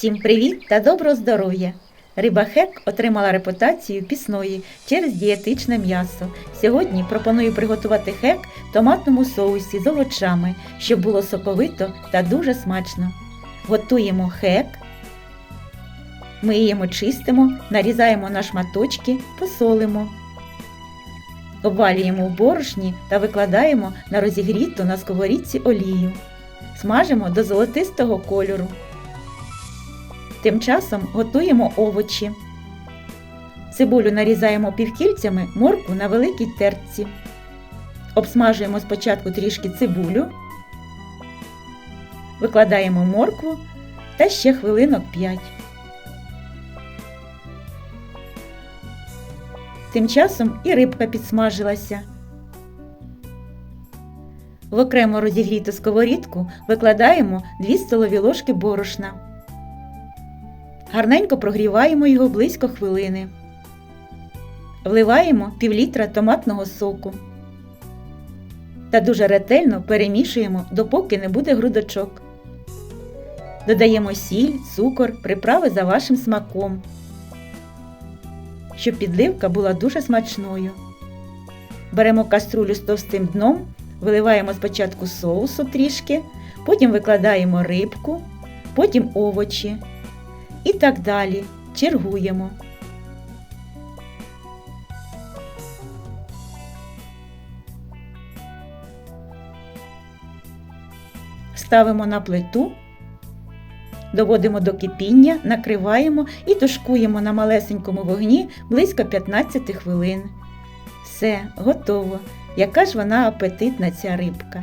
Всім привіт та доброго здоров'я! Риба хек отримала репутацію пісної через дієтичне м'ясо. Сьогодні пропоную приготувати хек в томатному соусі з овочами, щоб було соковито та дуже смачно. Готуємо хек, миємо, чистимо, нарізаємо на шматочки, посолимо. Обвалюємо в борошні та викладаємо на розігріту на сковорідці олію. Смажимо до золотистого кольору. Тим часом готуємо овочі. Цибулю нарізаємо півкільцями, моркву на великій терці. Обсмажуємо спочатку трішки цибулю, викладаємо моркву та ще хвилинок 5. Тим часом і рибка підсмажилася. В окремо розігріту сковорідку викладаємо 2 столові ложки борошна. Гарненько прогріваємо його близько хвилини. Вливаємо пів літра томатного соку та дуже ретельно перемішуємо, допоки не буде грудочок. Додаємо сіль, цукор, приправи за вашим смаком, щоб підливка була дуже смачною. Беремо каструлю з товстим дном, виливаємо спочатку соусу трішки, потім викладаємо рибку, потім овочі. І так далі. Чергуємо. Ставимо на плиту, доводимо до кипіння, накриваємо і тушкуємо на малесенькому вогні близько 15 хвилин. Все, готово. Яка ж вона апетитна ця рибка.